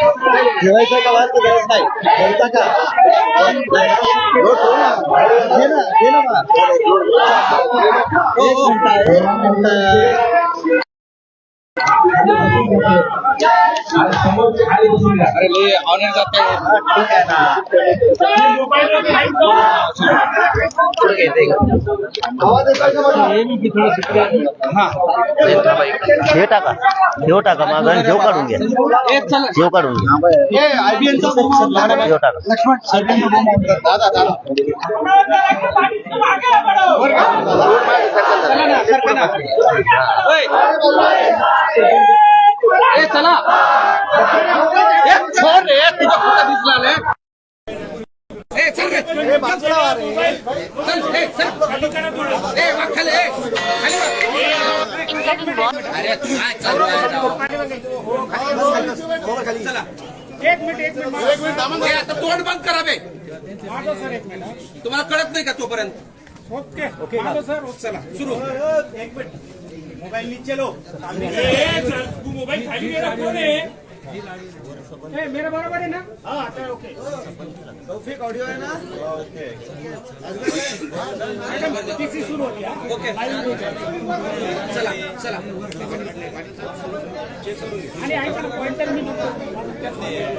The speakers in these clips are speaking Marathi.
ठेवायचं का वाद गरज नाही. ठेवता का? हो ना घे ना घे ना एक मिनिट अरे ले जाते ठीक ना हे. टाका ठेव टाका माझा आणि ठेव काढून घ्या ठेव काढून घ्या ठेव टाका लक्ष्मण दादा चला. ए, सोड रे तुझा कुठं दिसला रे. ए चल रे चल ए चल. ए वाग खाली ए खाली. अरे काय चालू आहे राव? चला. एक मिनिट एक मिनिट. ए, आता तोंड बंद करा बे. माधव सर एक मिनिट. तुम्हाला कळत नाही का तोपर्यंत? ओके. ओके. माधव सर. चला सुरू मोबाईल नीचे लो तू मोबाईल खाली गेला कोण आहे? ए, मेरा बरोबर आहे ना? हा आता ओके. तौफिक ऑडिओ आहे ना? टीसी सुरू होती ओके. चला चला. आणि ऐका ना पॉइंटर मी नंतर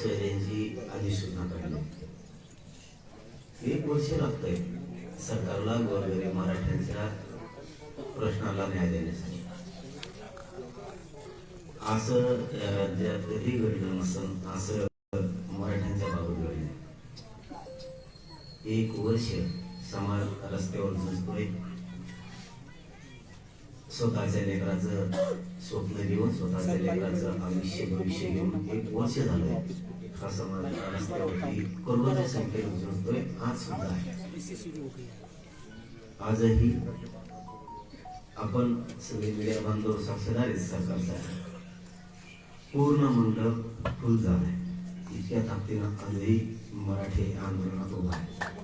सोयऱ्यांची अधिसूचना काढली एक वर्ष लागतंय सरकारला गोरगरीब मराठ्यांच्या प्रश्नाला न्याय देण्यासाठी. असं या राज्यात कधी घडलं नसन असं मराठ्यांच्या बाबत घडलं एक वर्ष समाज रस्त्यावर झुजतोय. स्वतःच्या लेकराचं स्वप्न घेऊन स्वतःच्या लेकराचं आयुष्य भविष्य घेऊन एक वर्ष झालंय. हा समाज रस्त्यावरती करोडोच्या संख्येने झुजतोय आज सुद्धा आहे आजही आपण सगळे मीडिया बांधव साक्षीदार आहेत सरकारचा पूर्ण मंडप फुल झालाय. इतक्या ताकदीनं आजही मराठी आंदोलनात उभा आहे.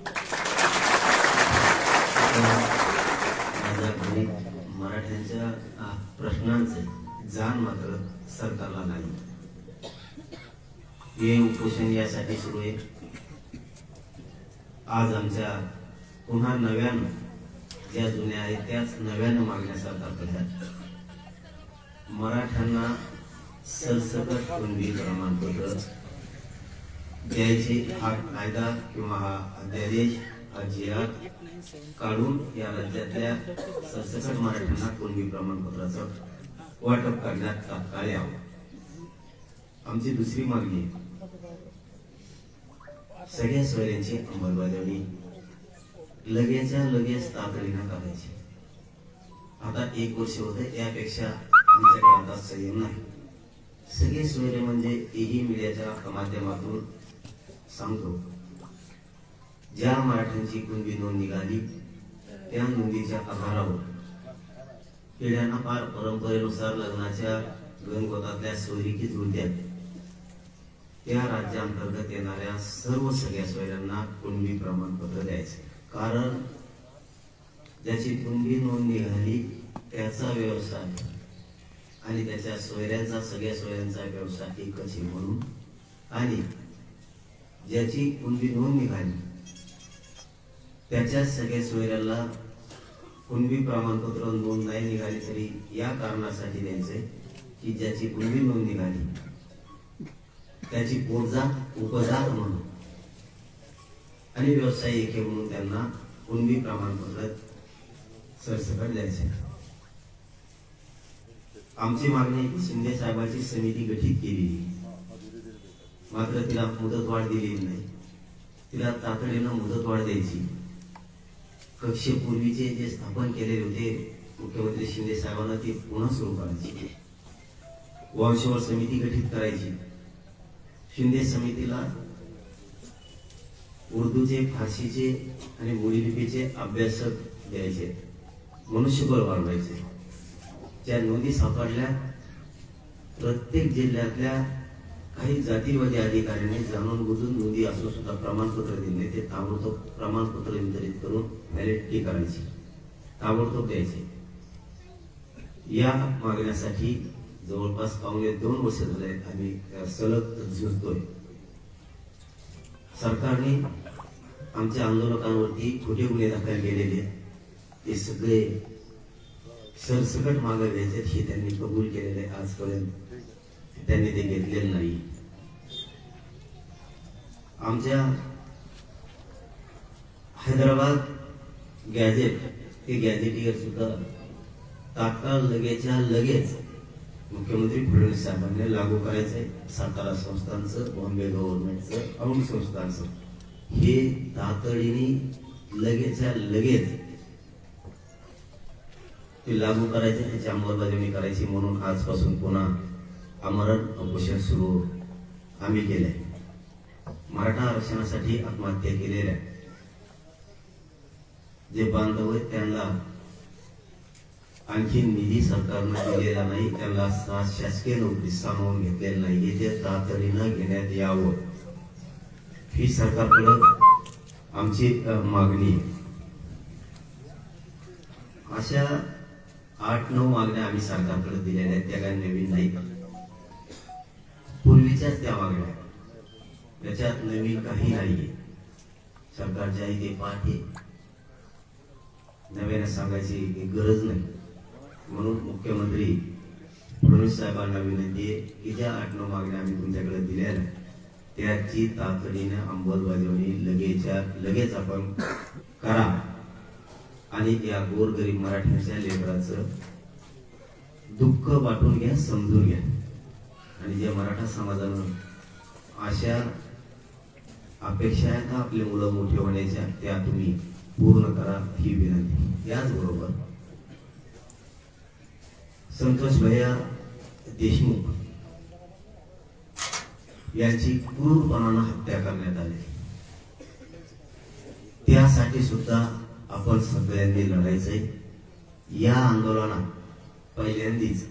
मराठ्यांच्या प्रश्नांचे जाण मात्र सरकारला नाही. हे उपोषण यासाठी सुरू आहे. आज आमच्या पुन्हा नव्यानं ज्या जुन्या आहेत त्याच नव्यानं मागण्या सरकारकडे मराठ्यांना सरसकट कुणबी प्रमाणपत्र द्यायचे हा कायदा किंवा हा अध्यादेश हा जिहाद काढून या राज्यातल्या सरसकट मराठ्यांना कुणबी प्रमाणपत्राचं वाटप करण्यात तात्काळ यावं. आमची दुसरी मागणी आहे. सगळ्या सोयऱ्यांची अंमलबजावणी लगेचच्या लगेच तातडीनं करायची. आता एक वर्ष होते यापेक्षा आमच्याकडे आता संयम नाही. सगळे सोयरे म्हणजे एही मीडियाच्या माध्यमातून सांगतो. ज्या मराठ्यांची कुणबी नोंद निघाली त्या नोंदीच्या आधारावर पिढ्यांना फार परंपरेनुसार लग्नाच्या गणगोतातल्या सोयरिकी जुळत्या त्या राज्यांतर्गत येणाऱ्या सर्व सगळ्या सोयऱ्यांना कुणबी प्रमाणपत्र द्यायचे. कारण ज्याची कुणबी नोंद निघाली त्याचा व्यवसाय आणि त्याच्या सोयऱ्यांचा सगळ्या सोयऱ्यांचा व्यवसाय एकच आहे म्हणून. आणि ज्याची कुणबी नोंद निघाली त्याच्या सगळ्या सोयऱ्याला कुणबी प्रमाणपत्र नोंद नाही निघाली तरी या कारणासाठी द्यायचे की ज्याची कुणबी नोंद निघाली त्याची पोटजात उपजात म्हणून. आणि व्यवसायिक हे म्हणून त्यांना कुणबी प्रमाणपत्र सरसकट द्यायचे. आमची मागणी शिंदे साहेबांची समिती गठीत केली मात्र तिला मुदतवाढ दिलेली नाही. तिला तातडीनं मुदतवाढ द्यायची. कक्षेपूर्वीचे जे स्थापन केलेले होते मुख्यमंत्री शिंदे साहेबांना ती पुन्हा सुरू करायची. वंशवर समिती गठीत करायची. शिंदे समितीला उर्दूचे फारसीचे आणि बोलीलिपीचे अभ्यासक द्यायचे. मनुष्यबळ वाढवायचे. ज्या नोंदी सापडल्या प्रत्येक जिल्ह्यातल्या काही जातीवादी अधिकाऱ्यांनी जाणून बुजून नोंदी असून सुद्धा प्रमाणपत्र दिले ते ताबडतोब प्रमाणपत्र वितरित करून व्हॅलिडिटी करायची ताबडतोब द्यायचे. या मागण्यासाठी जवळपास पावणे दोन वर्ष झाले आम्ही सलग झुजतोय सरकारने आमच्या आंदोलकांवरती खोटे गुन्हे दाखल केलेले आहेत. ते सगळे सरसकट मागे घ्यायचे हे त्यांनी कबूल केलेले आजपर्यंत. त्यांनी ते घेतलेलं नाही. आमच्या हैदराबाद गॅजेट ते गॅजेटीवर सुद्धा तात्काळ लगेच्या लगेच मुख्यमंत्री फडणवीस साहेबांनी लागू करायचंय. सातारा संस्थांचं बॉम्बे गव्हर्नमेंटचं औंध संस्थांचं. हे तातडीने लगेच्या लगेच ते लागू करायचे त्याची अंमलबजावणी करायची म्हणून आजपासून पुन्हा आमरण उपोषण सुरू आम्ही केलंय. मराठा आरक्षणासाठी आत्महत्या केलेल्या जे बांधव आहेत त्यांना आणखी निधी सरकारनं दिलेला नाही त्यांना सा- शासकीय नोकरी सामावून घेतलेली नाही. हे ते तातडीनं घेण्यात यावं ही सरकारकडं आमची मागणी अशा आठ नऊ मागण्या आम्ही सरकारकडे दिलेल्या आहेत त्या काही नवीन नाही. पूर्वीच्याच त्या मागण्या त्याच्यात नवीन काही नाहीये सरकारच्या इथे पाठ आहे. नव्याने सांगायची गरज नाही. म्हणून मुख्यमंत्री फडणवीस साहेबांना विनंती आहे की ज्या आठ नऊ मागण्या आम्ही तुमच्याकडे दिल्या आहेत, त्याची तातडीने अंमलबजावणी लगेचच्या लगेच आपण करा. आणि या गोरगरीब मराठ्यांच्या लेकराचं दुःख वाटून घ्या समजून घ्या. आणि जे मराठा समाजानं अशा अपेक्षा आहेत आपले मुलं मोठे होण्याच्या त्या तुम्ही पूर्ण करा ही विनंती. याचबरोबर संतोष भैया देशमुख यांची क्रूरपणानं हत्या करण्यात आली. त्यासाठी सुद्धा आपण सगळ्यांनी लढायचंय. या आंदोलनात पहिल्यांदीच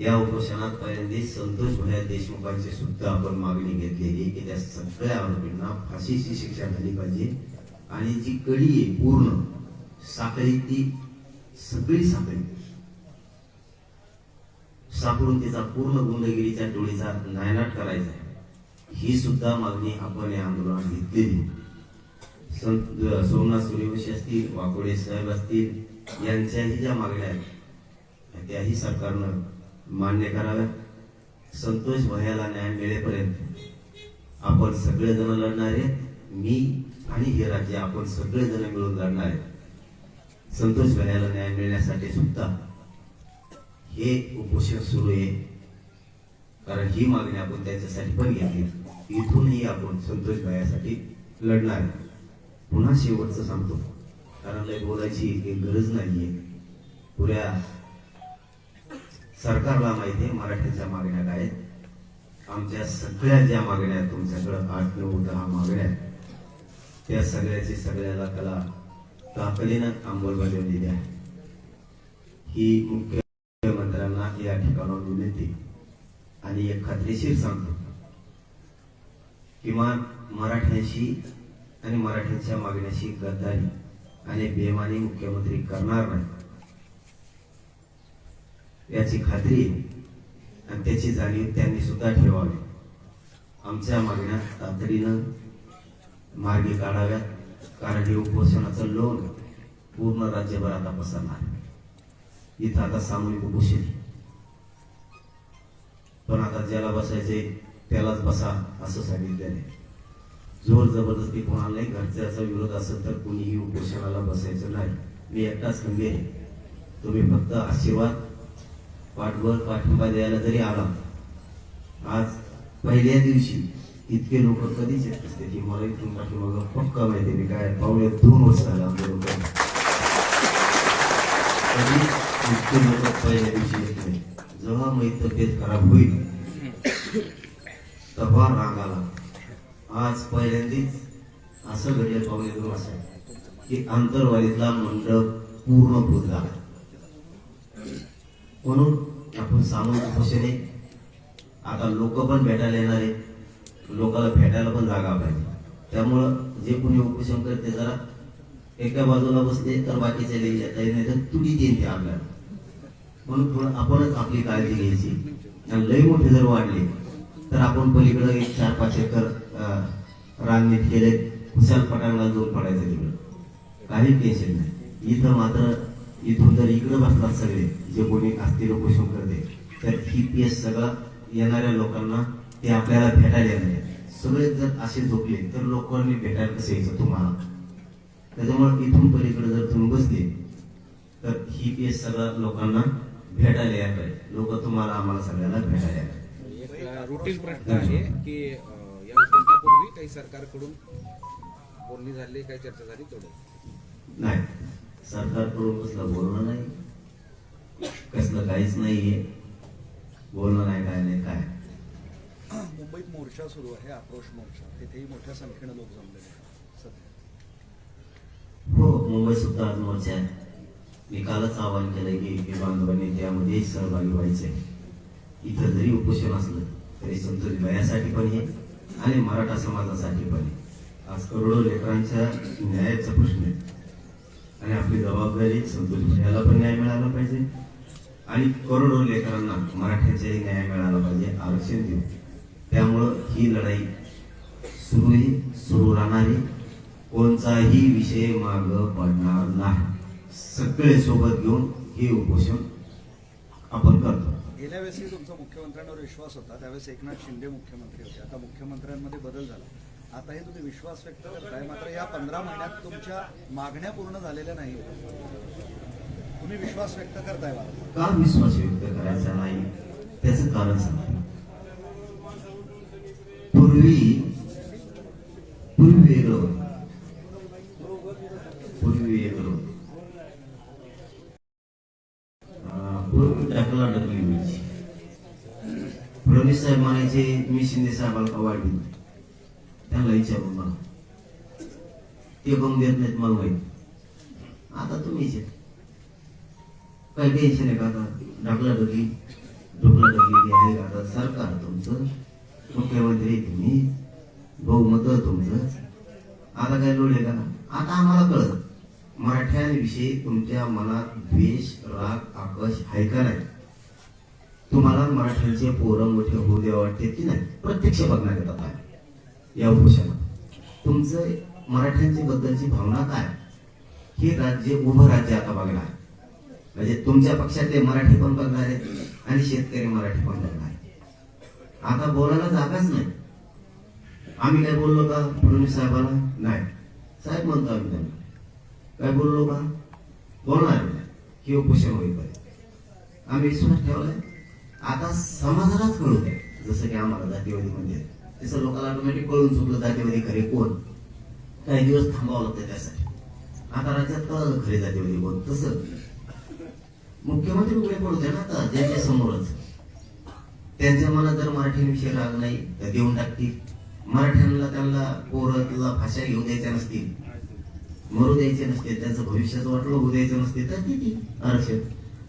या उपोषणात पहिल्यांदीच संतोष भैया देशमुखांची सुद्धा आपण मागणी घेतलेली की त्या सगळ्या आरोपींना फाशीची शिक्षा झाली पाहिजे. आणि जी कडी आहे पूर्ण साखळी ती सगळी साखळी. सापडून तिचा पूर्ण गुंडगिरीच्या टोळीचा नायनाट करायचा आहे. ही सुद्धा मागणी आपण या आंदोलनात घेतलेली संत सोमनाथ सूर्यवंशी असतील वाकोडे साहेब असतील यांच्याही ज्या मागण्या आहेत त्याही सरकारनं मान्य कराव्यात. संतोष भयाला न्याय मिळेपर्यंत आपण सगळेजण लढणार आहेत मी आणि हे राज्य आपण सगळेजण मिळून लढणार आहेत संतोष भयाला न्याय मिळण्यासाठी सुद्धा हे उपोषण सुरू आहे. कारण ही मागणी आपण त्यांच्यासाठी पण घेतली. इथूनही आपण संतोष भायासाठी लढणार आहे. पुन्हा शेवटचं सांगतो. कारण लय बोलायची काही गरज नाहीये. पुऱ्या सरकारला माहिती आहे मराठ्यांच्या मागण्या काय आमच्या सगळ्या ज्या मागण्या तुमच्याकडं आठ नऊ दहा मागण्या आहेत. त्या सगळ्याची सगळ्याला कला ताकदीनं अंमलबजावणी द्या. ही मुख्य त्या ठिकाणावर विनंती आणि एक खात्रीशीर सांगतो. किमान मराठ्यांशी आणि मराठ्यांच्या मागण्याशी गद्दारी आणि बेमानी मुख्यमंत्री करणार नाही. याची खात्री आणि त्याची जाणीव त्यांनी सुद्धा ठेवावी. आमच्या मागण्या तातडीनं मार्गी काढाव्यात. कारण हे उपोषणाचं लोन पूर्ण राज्यभर आता पसरणार इथं आता सामूहिक उपोषण. पण आता ज्याला बसायचे त्यालाच बसा असं सांगितलेलं आहे जोर जबरदस्ती कोणालाही घरच्याचा विरोध असेल तर कोणीही उपोषणाला बसायचं नाही. मी एकटाच खंबीर आहे. तुम्ही फक्त आशीर्वाद पाठवर पाठिंबा द्यायला जरी आला आज पहिल्या दिवशी इतके लोक कधीच येत असते की मला इथून पाठीमागं पक्का माहिती आहे. मी काय पावणे दोन वर्ष झाला आमच्या लोकांना कधी इतके लोक पहिल्या दिवशी येत नाही जेव्हा माझी तब्येत खराब होईल तेव्हा राग आला आज पहिल्यांदाच असं घडलं पावणे असं की आंतरवाडीतला मंडप पूर्ण झाला. म्हणून आपण सामूहिक उपोषणे आता लोक पण भेटायला येणार आहे लोकांना भेटायला पण जागा पाहिजे. त्यामुळं जे कोणी उपोषण करते जरा एका बाजूला बसले तर बाकीचे लई नाही तर तुडी देईन ते आपल्याला. म्हणून थोडं आपणच आपली काळजी घ्यायची. आणि लई मोठे जर वाढले तर आपण पलीकडं एक चार पाच एकर अं, केले खुशाल पटांगला जोर पडायचं तिकडं. काही टेन्शन नाही. इथं मात्र इथून जर इकडं बसतात सगळे जे कोणी असतील उपोषण करते तर ही पीएस सगळं येणाऱ्या लोकांना ते आपल्याला भेटायला येणार आहे. सगळे जर असे झोपले तर लोकांनी भेटायला कसं यायचं तुम्हाला? त्याच्यामुळे इथून पलीकडे जर तुम्ही बसले तर ही पीएस सगळं लोकांना भेटायला यायला पाहिजे. लोक तुम्हाला आम्हाला सगळ्याला भेटायला. एक रुटीन प्रश्न आहे की या उपोषणापूर्वी काही सरकारकडून बोलणी झाली काही चर्चा झाली तेवढं? नाही. सरकारकडून कसलं बोलणं नाही. कसलं काहीच नाहीये. बोलणं नाही काय नाही काय मुंबईत मोर्चा सुरू आहे आक्रोश मोर्चा. तिथेही मोठ्या संख्येनं लोक जमलेले आहेत सध्या. हो मुंबई सुद्धा आज मोर्चा आहे. मी कालच आवाहन केलं की की बांधवांनी त्यामध्ये सहभागी व्हायचंय. इथं जरी उपोषण असलं तरी संतोष भयासाठी पण हे आणि मराठा समाजासाठी पण आहे. आज करोडो लेकरांच्या न्यायाचा प्रश्न आहे. आणि आपली जबाबदारी संतोष भयाला पण न्याय मिळाला पाहिजे आणि करोडो लेकरांना मराठ्यांचाही न्याय मिळाला पाहिजे आरक्षण देऊ त्यामुळं ही लढाई सुरू आहे सुरू राहणार आहे. कोणताही विषय माग पडणार नाही. सगळे सोबत घेऊन हे उपोषण आपण करतो. गेल्या वेळेसही तुमचा मुख्यमंत्र्यांवर विश्वास होता त्यावेळेस एकनाथ शिंदे मुख्यमंत्री होते. आता मुख्यमंत्र्यांमध्ये बदल झाला. आता हे तुम्ही विश्वास व्यक्त करताय मात्र या पंधरा महिन्यात तुमच्या मागण्या पूर्ण झालेल्या नाही तुम्ही विश्वास व्यक्त करताय बा का विश्वास व्यक्त करायचा नाही? त्याचं कारण सांगतो पूर्वी पूर्वी वेगळं होतं. पूर्वी वेगळं होतं. अं, पूर्वी टाकला ढकली व्हायची फडणवीस साहेब म्हणायचे मी शिंदे साहेबाला का वाढवी त्यांना विचारून मला ते बघून देत नाहीत मला माहीत आता तुम्हीच आहे. काही टेन्शन आहे का आता ढकला ढकली ढकला ढकली आहे का आता सरकार तुमचं मुख्यमंत्री तुम्ही बहुमत तुमचं आता काय लोड आहे का आता आम्हाला कळत मराठ्यांविषयी तुमच्या मनात द्वेष राग आकश आहे का नाही तुम्हाला मराठ्यांचे पोरं मोठे होऊ द्या वाटते की नाही प्रत्यक्ष बघण्यात येतात आहे या उपोषणात. तुमचं मराठ्यांच्या बद्दलची भावना काय? हे राज्य उभं राज्य आता बघणार आहे. म्हणजे तुमच्या पक्षातले मराठी पण बघणार आहेत आणि शेतकरी मराठी पण बघणार आहेत. आता बोलायला जागाच नाही. आम्ही काय बोललो का? फडणवीस साहेबाला नाही. साहेब म्हणतो आम्ही त्यांना. काय बोललो का? बोलणार नाही. हे उपोषण होईल आम्ही विश्वास ठेवलाय. आता समाजालाच कळू द्या जसं की आम्हाला जातीवादी म्हणजे तसं लोकांना ऑटोमॅटिक कळून चुकलं जातीवादी खरे कोण? काही दिवस थांबावं लागतं त्यासाठी. आता राज्यात कळलं खरे जातीवादी कोण? तसं. मुख्यमंत्री उभे पडू द्या ना आता ज्यांच्या समोरच. त्यांच्या मनात जर मराठीविषयी राग नाही तर देऊन टाकतील. मराठ्यांना त्यांना पोरातला भाषा घेऊ द्यायच्या नसतील. मरू द्यायचे नसते त्यांचं भविष्याचं वाटलं होऊ द्यायचं नसते तर किती? आरक्षण.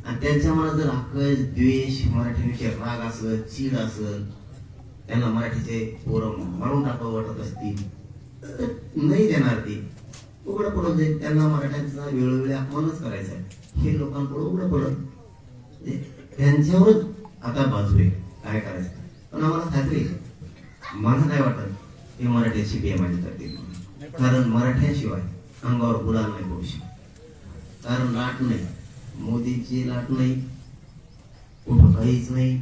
आणि त्यांच्या मनात जर आकश द्वेष मराठीविषयी राग असल चीड असल त्यांना मराठीचे पोरं मारून टाकावं वाटत असतील तर नाही देणार ती. उघडं पडत जाईल त्यांना मराठ्यांचा वेळोवेळी अपमानच करायचा आहे. हे लोकांकडून उघडं पडत म्हणजे त्यांच्यावरच आता बाजू आहे. काय करायचं? पण आम्हाला खात्री आहे. मला काय वाटत हे मराठी बी माझी करतील. कारण मराठ्याशिवाय अंगावर गुलाल नाही करू शकत. कारण लाट नाही. मोदीची लाट नाही कुठं काहीच नाही.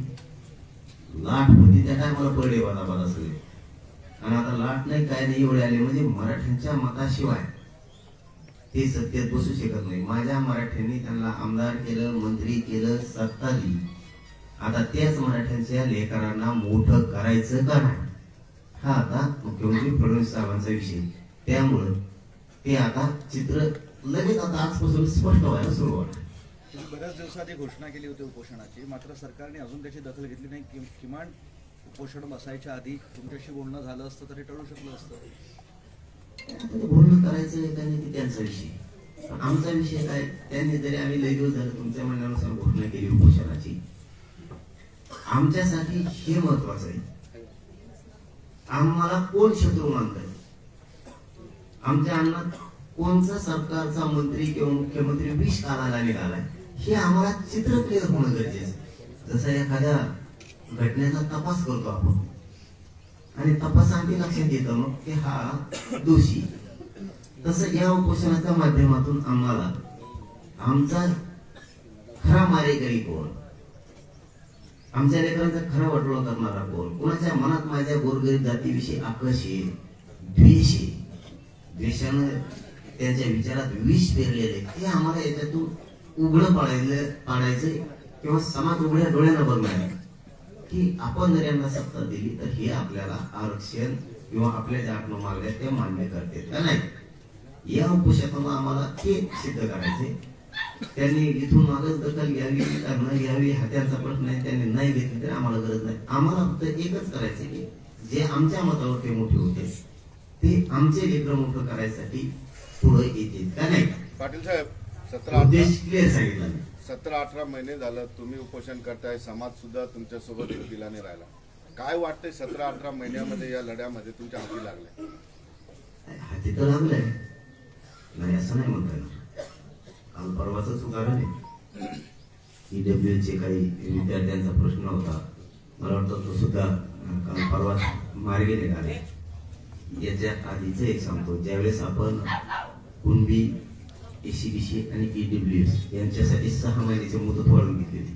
लाट होती त्या टायमाला पडले बाधा बाधा सगळे. आणि आता लाट नाही काय नाही एवढे आले म्हणजे मराठ्यांच्या मताशिवाय ते सत्तेत बसू शकत नाही. माझ्या मराठ्यांनी त्यांना आमदार केलं मंत्री केलं सत्ता दिली. आता त्याच मराठ्यांच्या लेकरांना मोठं करायचं का नाही? हा आता मुख्यमंत्री फडणवीस साहेबांचा विषय. त्यामुळं ते आता चित्र लगेच आता आजपासून स्पष्ट व्हायला सुरुवात. आहे. तुम्ही बऱ्याच दिवसाआधी घोषणा केली होती उपोषणाची. मात्र सरकारने अजून त्याची दखल घेतली नाही. कि- किमान उपोषण बसायच्या आधी तुमच्याशी बोलणं झालं असतं तरी टळू शकलं असतं. बोलणं करायचं त्यांनी ते त्यांचा विषय? आमचा विषय काय? त्यांनी जरी आम्ही लय दिवस झालं तुमच्या म्हणण्यानुसार घोषणा केली उपोषणाची. आमच्यासाठी हे महत्वाचं आहे. आम्हाला कोण शत्रू मानताय? आमच्या अन्नात कोणचा सरकारचा मंत्री किंवा मुख्यमंत्री विष काढायला निघालाय? हे आम्हाला चित्र क्लिअर होणं गरजेचं जसं एखाद्या घटनेचा तपास करतो आपण. आणि तपास आम्ही लक्षात येतो मग की हा दोषी तसं या उपोषणाच्या माध्यमातून आम्हाला आमचा खरा मारेकरी कोण? आमच्या लेकरांचा खरा वटोळा करणारा कोण? कोणाच्या मनात माझ्या गोरगरीब जातीविषयी आकर्ष आहे? द्वेष आहे. द्वेषानं त्यांच्या विचारात विष पेरलेले ते आम्हाला याच्यातून उघडं पाडायचं पाडायचं. किंवा समाज उघड्या डोळ्यानं बघणार की आपण जर यांना सत्ता दिली तर हे आपल्याला आरक्षण किंवा आपल्या ज्या आपण मागण्या त्या मान्य करते. का नाही? या उपोषणातून आम्हाला ते सिद्ध करायचे. त्यांनी इथून मागच दखल घ्यावी का न घ्यावी हा त्यांचा प्रश्न आहे त्यांनी नाही घेतली तरी आम्हाला गरज नाही. आम्हाला फक्त एकच करायचं की जे आमच्या मतावर ते मोठे होते ते आमचे लेकर मोठं करायसाठी पुढे येतील. का नाही? पाटील साहेब सतरा. सतरा अठरा महिने झालं तुम्ही उपोषण करताय समाज सुद्धा तुमच्यासोबत दिलाने राहिला. काय वाटतंय सतरा अठरा महिन्यामध्ये या लढ्यामध्ये तुमच्या हाती लागले हाती तर लागलंय. नाही असं नाही म्हणता काल परवाच उदाहरण आहे. ईडब्ल्यू चे काही विद्यार्थ्यांचा प्रश्न होता. मला वाटतं तो सुद्धा काल परवा मार्गे निघाले. याच्या आधीच एक सांगतो. ज्यावेळेस आपण कुणबी एसीबीसी आणि ईडब्ल्यू यांच्यासाठी सहा महिन्याची मुदत वाढवून घेतली होती.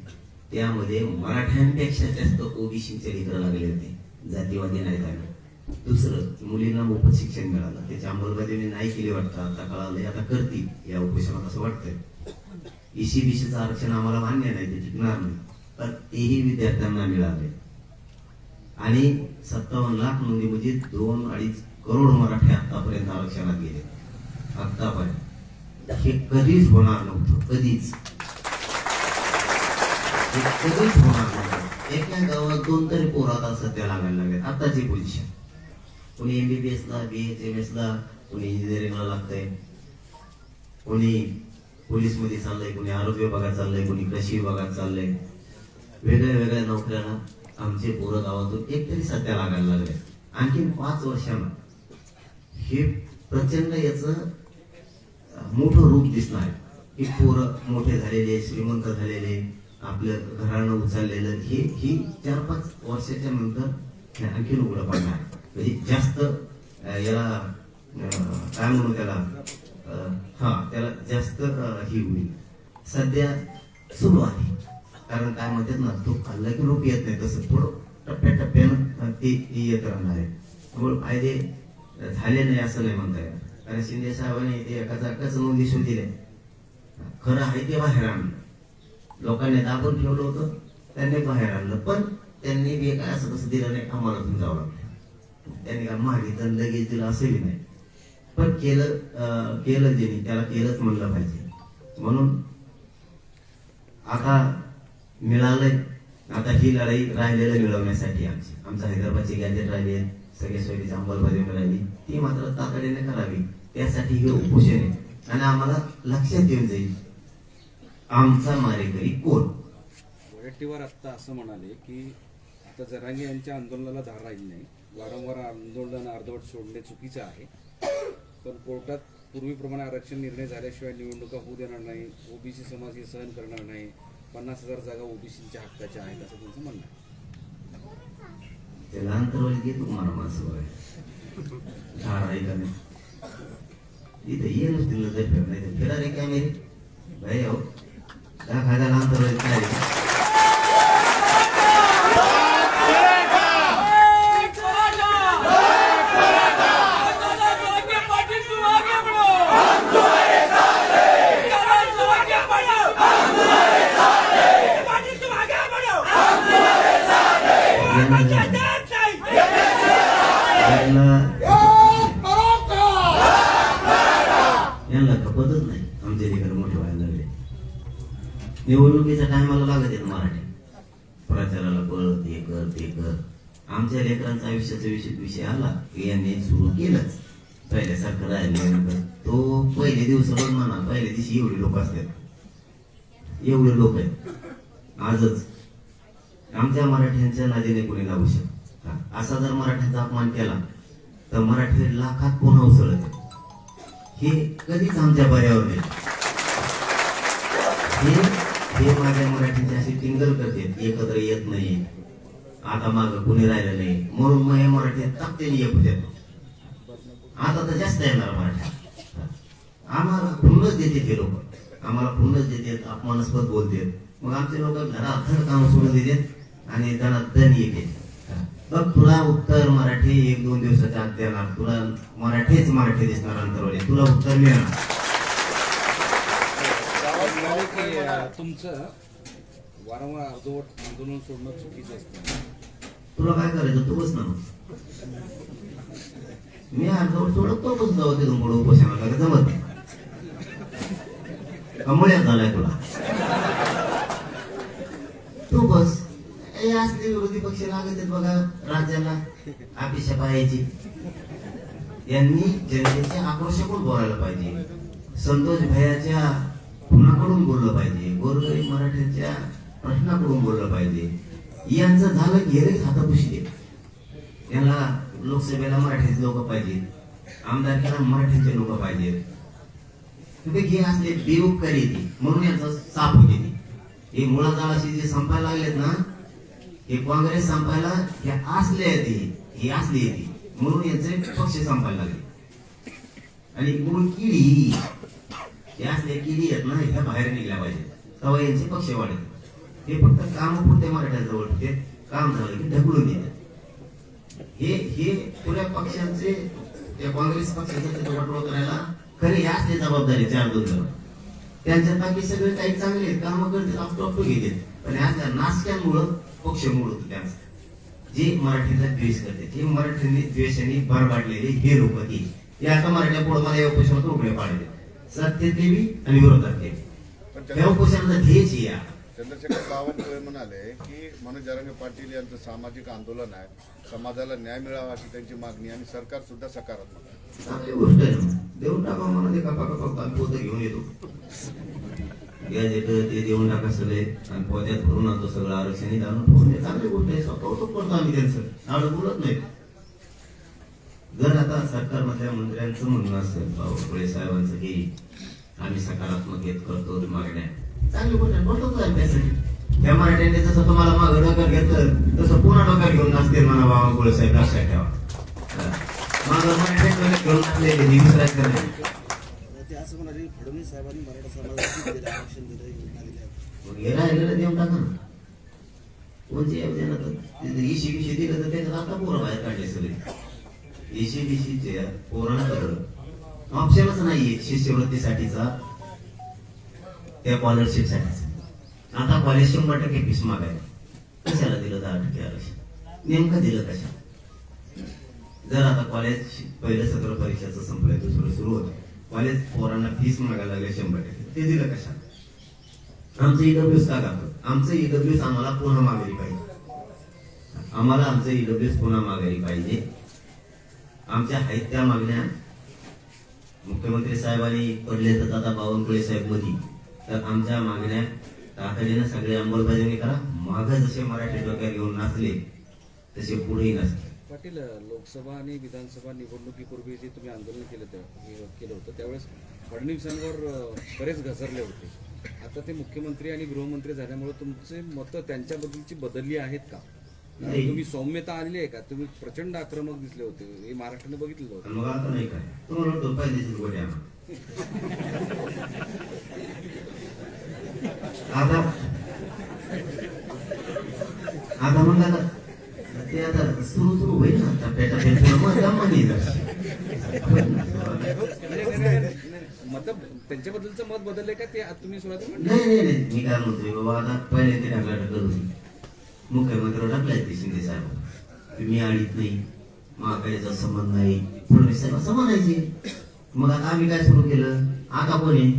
त्यामध्ये मराठ्यांपेक्षा जास्त ओबीसीचे लेकर लागले होते. जातीवादी नाही आम्ही दुसरं मुलींना मोफत शिक्षण मिळालं. त्याची अंमलबजावणी नाही केली वाटतं. आता कळालं आता करतील. या उपोषणात असं वाटतंय. ईसीबीसीचं आरक्षण आम्हाला मान्य नाही ते टिकणार नाही. पण तेही विद्यार्थ्यांना मिळाले आणि सत्तावन्न लाख नोंदी म्हणजे दोन अडीच करोड मराठे आतापर्यंत आरक्षणात गेले. आतापर्यंत हे कधीच होणार नव्हतं कधीच. हे कधीच होणार नव्हतं. एका गावात दोन तरी पोरं आता सध्या लागायला लागले आताची पोझिशन. कोणी एमबीबीएस ला बी एच एम एस ला कोणी इंजिनिअरिंगला लागतंय. कोणी पोलीसमध्ये चाललंय कोणी आरोग्य विभागात चाललंय कोणी कृषी विभागात चाललंय. वेगळ्या वेगळ्या नोकऱ्याला आमचे पोरं गावातून एक तरी सध्या लागायला लागले आणखी पाच वर्षांना हे प्रचंड याचं मोठं रूप दिसणार. आहे ही पोरं मोठे झालेले श्रीमंत झालेले आपलं घरानं उचललेलं हे ही चार पाच वर्षाच्या नंतर आणखी उघडं पडणार. म्हणजे जास्त याला काय म्हणू त्याला हा त्याला जास्त ही होईल. सध्या सुरू आहे. कारण काय म्हणतात ना तो खाल्ला की रोप येत नाही. तसं थोडं टप्प्याटप्प्यानं ते ते येत राहणार आहे. त्यामुळे फायदे झाले नाही असं नाही म्हणता येणार. कारण शिंदे साहेबांनी ते एकाचा एकाच नोंदी दिल्या. खरं आहे ते बाहेर आणलं. लोकांनी दाबून ठेवलं होतं त्यांनी बाहेर आणलं. पण त्यांनी बी काय असं कसं दिलं नाही आम्हाला तुम्ही जावं लागलं. त्यांनी काय मागितलं लगेच दिलं असंही नाही? पण केलं केलं जे त्याला केलंच म्हणलं पाहिजे. म्हणून आता मिळालंय. आता ही लढाई राहिलेलं मिळवण्यासाठी आमची. आमचा हैदराबादची गॅजेट राहिली आहे सगळे सोयीची अंमलबजावणी राहिली. ती मात्र तातडीने करावी. त्यासाठी हे उपोषण आहे. आणि आम्हाला लक्षात येऊन जाईल. आमचा मारेकरी कोण? वरट्टीवर आत्ता असं म्हणाले की आता जरांगे यांच्या आंदोलनाला धार राहिली नाही. वारंवार आंदोलन अर्धवट सोडणे चुकीचं आहे. पण कोर्टात पूर्वीप्रमाणे आरक्षण निर्णय झाल्याशिवाय निवडणुका होऊ देणार नाही. ओबीसी समाज हे सहन करणार नाही. पन्नास हजार जागा ओबीसीच्या हक्काच्या आहेत असं त्यांचं म्हणणं आहे. ते लहान तर घेतो मला माणसं बघाय धार आहे का नाही? इथं ये नसतील नजर फिर नाही तर फिरा रे कॅमेरे भाई हो दहा खायला अंतर आहे, काय रे? यांना यांना खपतच नाही आमच्या तिकडे मोठे व्हायला लागले निवडणुकीच्या टायमाला लागत आहेत मराठी. प्रचाराला पळत हे कर ते कर. आमच्या लेकरांचा आयुष्याचा विषय विषय आला की यांनी सुरू केलंच. पहिल्यासारखं राहिल्यानंतर तो पहिले दिवस म्हणा पहिल्या दिवशी एवढे लोक असतात. एवढे लोक आहेत. आजच. आमच्या मराठ्यांच्या नादीने कोणी लागू शकत असा जर मराठ्यांचा अपमान केला तर मराठी लाखात पुन्हा उसळत हे कधीच आमच्या बऱ्यावर नाही. हे ते माझ्या मराठीचे असे टिंगल करतात एकत्र येत नाही आता माग कुणी राहिलं नाही. म्हणून मग हे मराठी ताकदीने येत होते आता तर जास्त येणार मराठी. आम्हाला पुन्हाच देते ते लोक. आम्हाला पुन्हाच देतात. अपमानास्पद बोलतात. मग आमचे लोक घरात धड काम सोडून देतात आणि त्यांना दण येते बघ तुला उत्तर मराठी एक दोन दिवसाच्या आत देणार. तुला मराठीच मराठी दिसणार अंतरवाले. तुला उत्तर मिळणार म्हणाले की अं, तुमचं वारंवार अर्धवट आंदोलन सोडणं चुकीचं असतं. तुला काय करायचं? तू बस ना मी अर्धवट सोडत तो बस जाऊ तिथून पुढे उपोषणाला. का जमत नाही. कमळ्यात झालाय तुला. तू बस. हे असले विरोधी पक्ष लागत आहेत बघा राज्याला. अपेक्षा पाहायची यांनी जनतेचे आक्रोशाकडून बोलायला पाहिजे. संतोष भयाच्या कुणाकडून बोललं पाहिजे? गोरगरीब मराठ्यांच्या प्रश्नाकडून बोललं पाहिजे. यांचं झालं घेरे हातापुशी दे यांना लोकसभेला मराठीचे लोक पाहिजेत आमदारकीला मराठीचे लोक पाहिजेत तुम्ही हे असले बेउपकारी येते म्हणून यांचा साफ होते हे मुळाजाळाशी जे संपायला लागलेत ना हे काँग्रेस संपायला हे असले येते हे असली ती. म्हणून यांचे पक्ष संपायला लागले. आणि म्हणून किडी हे असले किडी आहेत ना ह्या बाहेर निघल्या पाहिजे तेव्हा यांचे पक्ष वाढेल. हे फक्त काम पुरते मराठ्याजवळ ते काम झालं की ढकलून देतात. हे हे पुऱ्या पक्षांचे त्या काँग्रेस पक्षाचे तिथं वाटोळ करायला खरे हे असले जबाबदारी चार दोन जण. त्यांच्या बाकी सगळे काही चांगले आहेत कामं करतात आपटो घेतात. पण या नाशक्यांमुळं पक्ष मूळ होतो त्यांचं. जे मराठीचा द्वेष करते हे मराठीने द्वेषाने बरबाडलेले हे लोक ती हे आता मराठ्या पुढे मला या उपोषणात उघडे पाडले सत्तेत देवी. आणि विरोधात देवी ध्येयच. चंद्रशेखर बावनकुळे म्हणाले की मनोज जरांगे पाटील यांचं सामाजिक आंदोलन आहे. समाजाला न्याय मिळावा अशी त्यांची मागणी आणि सरकार सुद्धा सकारात्मक चांगली गोष्ट आहे देऊन टाका कपा कपा आम्ही पोतं घेऊन येतो. या ते देऊन टाका सगळे. आणि पोत्यात भरून आणतो सगळं आरक्षण. ठेवून चांगली गोष्ट आहे. कौतुक करतो आम्ही त्यांचं. आम्ही बोलत नाही जर आता सरकारमधल्या मंत्र्यांचं म्हणणं असेल बावकुळे साहेबांचं की आम्ही सकारात्मक येत करतो मागण्या चांगली गोष्ट त्यासाठी त्या मराठ्यांनी जसं तुम्हाला मागं डोक्यात घेतलं तसं पुन्हा डोक्यात घेऊन नाचतील म्हणा बावकुळे साहेब लक्षात ठेवा. मागं मराठ्यांकडे घेऊन दुसऱ्याकडे नाही. ते असं म्हणाले फडणवीस साहेबांनी मराठा समाजाला दिलं आरक्षण दिलं योजना दिल्या मग राहिलेलं देऊन टाका ना. कोणते येऊ दे ना तर? इशी दिलं तर त्याच्यात आता पोरं बाहेर काढले सगळे. इशी बिशीचे पोरांना तर ऑप्शनच नाहीये शिष्यवृत्तीसाठीचा त्या स्कॉलरशिप साठीचा आता कॉलेज शंभर टक्के फीस मागायला. कशाला दिलं दहा टक्के आरक्षण? नेमकं दिलं कशा जर आता कॉलेज पहिलं सत्र परीक्षाचं संपलं दुसरं सुरू होतं. कॉलेज पोरांना फीस मागायला लागले शंभर टक्के. ते दिलं कशा आमचं ईडब्ल्यूस का गातं आमचं ईडब्ल्यूस आम्हाला पुन्हा मागायला पाहिजे. आम्हाला आमचं ईडब्ल्यूस पुन्हा मागायला पाहिजे. आमच्या आहेत त्या मागण्या. मुख्यमंत्री साहेबांनी पडले तर दादा बावनकुळे साहेब मोदी. तर आमच्या मागण्या तातडीनं सगळे अंमलबजावणी करा. माग जसे मराठी डोक्यात घेऊन नाचले तसे पुढेही नाचले. पाटील लोकसभा आणि विधानसभा निवडणुकीपूर्वी जे तुम्ही आंदोलन केलं केलं होतं त्यावेळेस फडणवीसांवर बरेच घसरले होते. आता ते मुख्यमंत्री आणि गृहमंत्री झाल्यामुळे तुमचे मतं त्यांच्याबद्दलची बदलली आहेत का? नाही. तुम्ही सौम्यता आलेली आहे का? तुम्ही प्रचंड आक्रमक दिसले होते. हे महाराष्ट्राने बघितलेलं होतं. मग आता नाही काय? तुम्हाला. आता आता मग आता ते आता सुरू सुरू होईल ना टप्प्याटप्प्यात पुढं मग जमा नाही जरा. मतलब त्यांच्याबद्दलचं मत बदललंय का ते? तुम्ही सुरुवात नाही नाही नाही. मी काय म्हणतोय बाबा आता पहिले ते टाकला करू मुख्यमंत्र्यावर टाकलाय ते शिंदे साहेब. तुम्ही आडीत नाही महाकाळीचा संबंध नाही फडणवीस साहेब असं म्हणायचे मग आता आम्ही काय सुरू केलं? आता कोण आहे?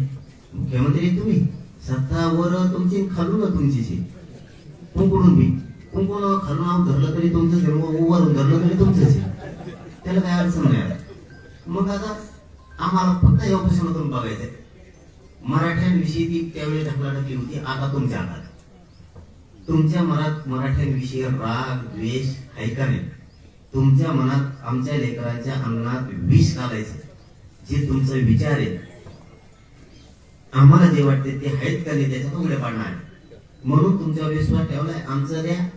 मुख्यमंत्री तुम्ही. सत्तावर तुमची खालून तुमची आहे कुंकडून बी. कुंकून खालून धरलं तरी तुमचंच उभारून धरलं तरी तुमचंच आहे त्याला काय अडचण नाही मग आता आम्हाला फक्त या ऑपरेशनमधून बघायचंय. मराठ्यांविषयी ती त्यावेळी ढकलाढकली होती आता तुमच्या हातात. तुमच्या मनात मराठ्यांविषयी राग द्वेष आहे का नाही? तुमच्या मनात आमच्या लेकरांच्या अंगणात विष घालायचं. जे तुमचा विचार आहे. आम्हाला जे वाटते ते आहेत का नाही त्याच्या उघडे पाडणार म्हणून तुमच्यावर विश्वास ठेवलाय. आमचं द्या.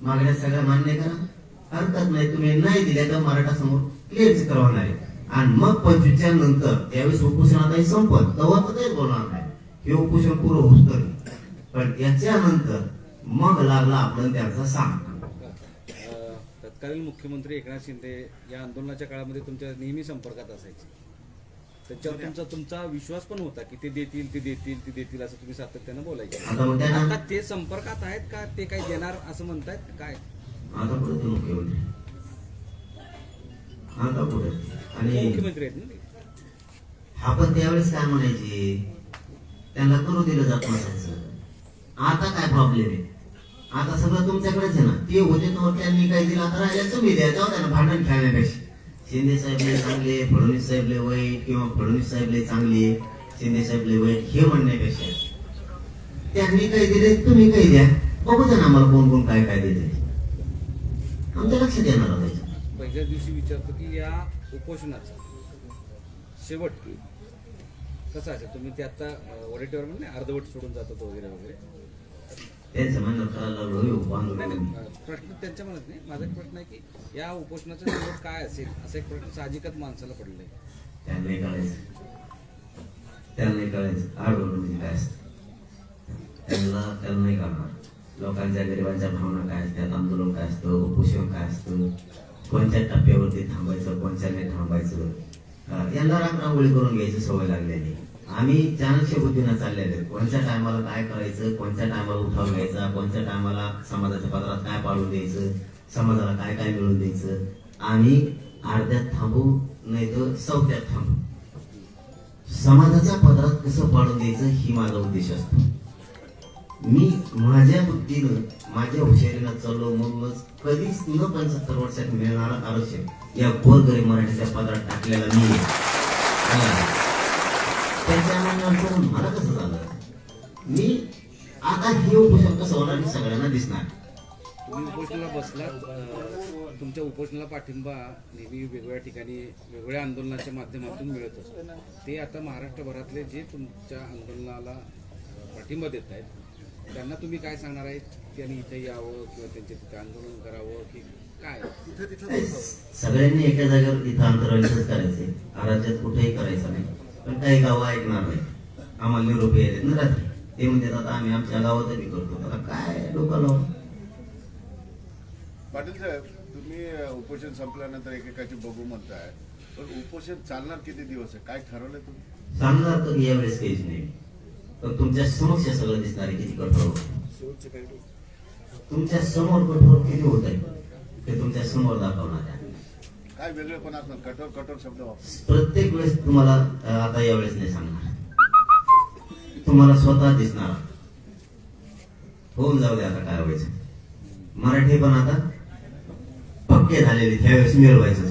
मागण्या सगळ्या मान्य करा. हरकत नाही तुम्ही नाही दिल्या तर मराठा समोर क्लिअर करवणार आहे. आणि मग पंचवीसच्या नंतर त्यावेळेस उपोषण आता संपत. तेव्हा तर काही बोलणार नाही. हे उपोषण पूर्ण होत पण याच्यानंतर मग लागला आपण त्यांचा सांग तत्कालीन मुख्यमंत्री एकनाथ शिंदे या आंदोलनाच्या काळामध्ये तुमच्या नेहमी संपर्कात असायचे. त्याच्यावर तुमचा तुमचा विश्वास पण होता की ते देतील ते देतील ते देतील असं तुम्ही सातत्यानं बोलायचे. आता ते संपर्कात आहेत का? ते काही देणार असं म्हणतायत? काय? आता पुढे मुख्यमंत्री? आता पुढे आणि मुख्यमंत्री आहेत ना? हा पण त्यावेळेस काय म्हणायचे? त्यांना करू दिलं जात नसायचं. आता काय प्रॉब्लेम आहे? आता सगळं तुमच्याकडेच आहे ना. ते होते नव्हते त्यांनी काही दिलं आता राहिल्या तुम्ही द्या. जाऊ द्या ना भांडण खेळण्यापेक्षा. शिंदे साहेबले चांगले फडणवीस साहेबले वाईट किंवा फडणवीस साहेबले चांगले शिंदे साहेबले वाईट हे म्हणण्यापेक्षा. त्यांनी काही दिले तुम्ही काही द्या. बघू द्या ना आम्हाला कोण कोण काय काय दिले. आमच्या लक्षात येणार पहिल्या दिवशी विचारतो की या उपोषणाचा शेवट कसा असेल? तुम्ही ते आता वडेटीवर म्हणजे अर्धवट सोडून जातात वगैरे वगैरे. लागलो प्रश्न त्यांच्या मनात नाही. माझा एक प्रश्न आहे की या उपोषणाचा काय असेल? असा एक प्रश्न साहजिकच माणसाला पडलाय. त्यांना नाही कळायचं. त्यांना काय असतं? त्यांना त्यांना नाही कळणार. लोकांच्या गरिबांच्या भावना काय असतात? आंदोलन काय असतं? उपोषण काय असतं? कोणत्या टप्प्यावरती थांबायचं? कोणत्या नाही थांबायचं? यांना रांगोळी करून घ्यायची सवय लागलेली. आम्ही चाणक्य बुद्धीनं चाललेले आहेत. कोणत्या टायमाला काय करायचं कोणत्या टायमाला उठाव घ्यायचा कोणत्या टायमाला समाजाच्या पत्रात काय पाळून द्यायचं समाजाला काय काय मिळवून द्यायचं आम्ही अर्ध्यात थांबू नाही तर चौथ्यात थांबू समाजाच्या पदरात कसं पाडून द्यायचं ही माझा उद्देश असतो मी माझ्या बुद्धीनं माझ्या हुशारीनं चाललो म्हणूनच कधीच न पंच्याहत्तर वर्षात मिळणारं आरक्षण या गोरगरीब मराठीच्या पदरात टाकलेला मी आहे. त्याच्या मला कसं झालं मी आता हे होणार हे सगळ्यांना दिसणार. तुम्ही उपोषणाला बसलात अं, तुमच्या उपोषणाला पाठिंबा नेहमी वेगवेगळ्या ठिकाणी वेगवेगळ्या आंदोलनाच्या माध्यमातून मिळत असतो. ते आता महाराष्ट्रभरातले जे तुमच्या आंदोलनाला पाठिंबा देत आहेत त्यांना तुम्ही काय सांगणार आहेत? की त्यांनी इथे यावं किंवा त्यांचे तिथे आंदोलन करावं की काय? तिथे तिथं. सगळ्यांनी एका जागेवर इथं अंतराळीच करायचंय राज्यात कुठेही करायचं नाही. पण काही गावं ऐकणार नाही. आम्हाला निरोप येतात ना रात्री. ते म्हणतात आता आम्ही आमच्या गावात बी करतो. आता काय डोकं लावून? पाटील साहेब तुम्ही उपोषण संपल्यानंतर एकेकाची बघू म्हणताय पण उपोषण चालणार किती दिवस आहे? काय ठरवलंय तुम्ही? सांगणार तर यावेळेस काहीच नाही. पण तुमच्या समक्ष सगळं दिसणार आहे किती कठोर. तुमच्यासमोर कठोर किती होत आहे ते तुमच्यासमोर दाखवणार आहे. काय वेगळेपण असणार कठोर कठोर शब्द प्रत्येक वेळेस तुम्हाला आता यावेळेस नाही सांगणार. तुम्हाला स्वतः दिसणार. होऊन जाऊ दे आता काय व्हायचं. मराठी पण आता पक्के झालेले त्यावेळेस मिळवायचं.